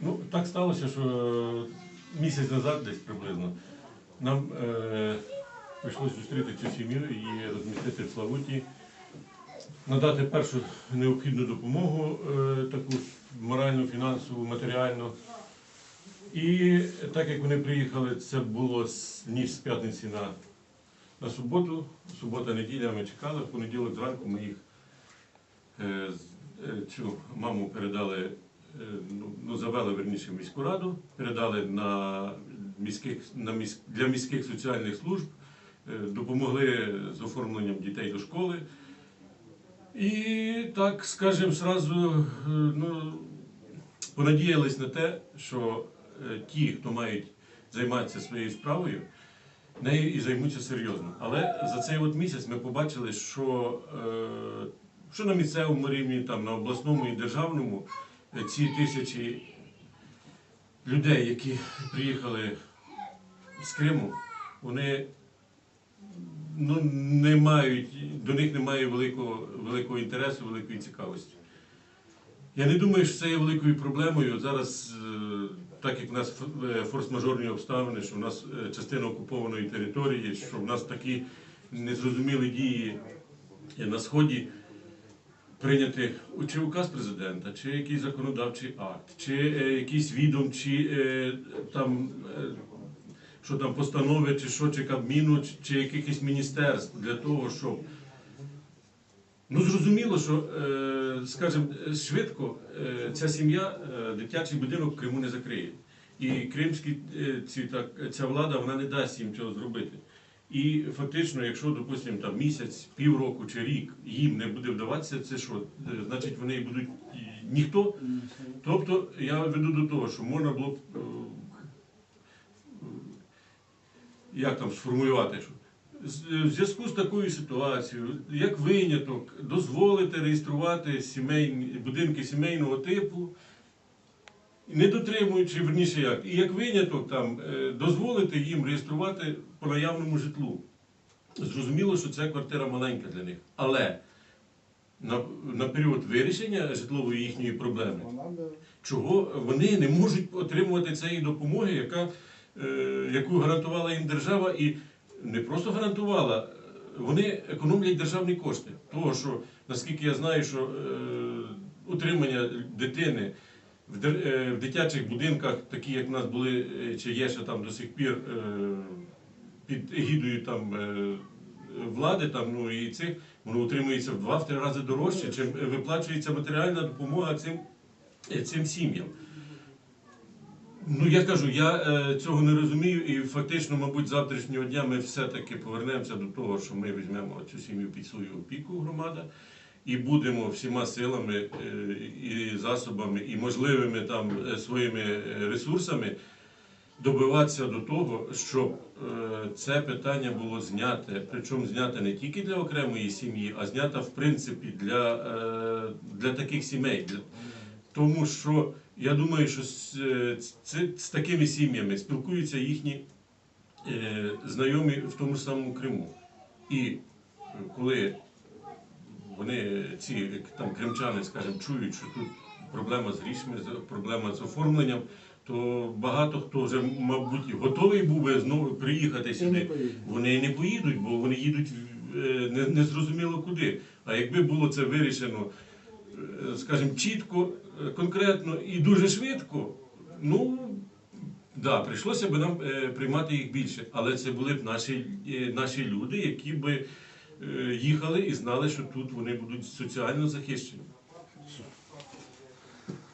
Ну, так сталося, що місяць назад десь приблизно нам е, прийшлося зустріти цю сім'ю і розмістити в Славуті, надати першу необхідну допомогу, е, таку моральну, фінансову, матеріальну. І так як вони приїхали, це було ніч з п'ятниці на, на суботу, субота, неділя ми чекали, в понеділок зранку ми їх е, е, цю маму передали, е, ну, ну, завели верніше міську раду, передали на міських, на міс, для міських соціальних служб, е, допомогли з оформленням дітей до школи. І так, скажімо, зразу е, ну, понадіялись на те, що е, ті, хто мають займатися своєю справою, нею і займуться серйозно. Але за цей от місяць ми побачили, що, е, що на місцевому рівні, там, на обласному і державному е, ці тисячі людей, які приїхали з Криму, вони ну, не мають, до них немає великого, великого інтересу, великої цікавості. Я не думаю, що це є великою проблемою. Зараз, е, так як в нас е, форс-мажорні обставини, що в нас е, частина окупованої території, що в нас такі незрозумілі дії на Сході, прийняти чи указ президента, чи якийсь законодавчий акт, чи е, якийсь відомчі е, там. е, що там постанови, чи що, чи Кабміну, чи, якихось міністерств для того, щоб. Ну, зрозуміло, що, скажімо, швидко ця сім'я дитячий будинок в Криму не закриє. І кримські ці, так, ця влада вона не дасть їм цього зробити. І фактично, якщо, допустимо, там місяць, півроку чи рік їм не буде вдаватися, це що? Е, Значить, вони будуть ніхто. Тобто я веду до того, що можна було б е, як там сформулювати, що в зв'язку з такою ситуацією, як виняток, дозволити реєструвати сімейні, будинки сімейного типу, не дотримуючи, верніше як, і як виняток там, е, дозволити їм реєструвати по наявному житлу. Зрозуміло, що ця квартира маленька для них. Але на, на період вирішення житлової їхньої проблеми чого вони не можуть отримувати цієї допомоги, яка, е, яку гарантувала їм держава, і не просто гарантувала, е, вони економлять державні кошти. Того, що, наскільки я знаю, що е, утримання дитини е, в дитячих будинках, такі як в нас були, е, чи є ще там до сих пір е, під егідою там. Влади там ну і цих воно утримується в два-три рази дорожче, чим виплачується матеріальна допомога цим цим сім'ям. Ну я кажу, я цього не розумію, і фактично, мабуть, завтрашнього дня ми все-таки повернемося до того, що ми візьмемо цю сім'ю під свою опіку громада і будемо всіма силами е, і засобами, і можливими там е, своїми е, ресурсами добиватися до того, щоб це питання було зняте, причому зняте не тільки для окремої сім'ї, а знято в принципі для, для таких сімей. Тому що я думаю, що з, це, з такими сім'ями спілкуються їхні знайомі в тому ж самому Криму. І коли вони, ці там кримчани, скажімо, чують, що тут проблема з грішми, проблема з оформленням, то багато хто вже, мабуть, готовий був би знову приїхати сюди. Вони не поїдуть, бо вони їдуть е, не, не зрозуміло куди. А якби було це вирішено, е, скажімо, чітко, е, конкретно і дуже швидко, ну да, прийшлося б нам е, приймати їх більше. Але це були б наші, е, наші люди, які би е, їхали і знали, що тут вони будуть соціально захищені.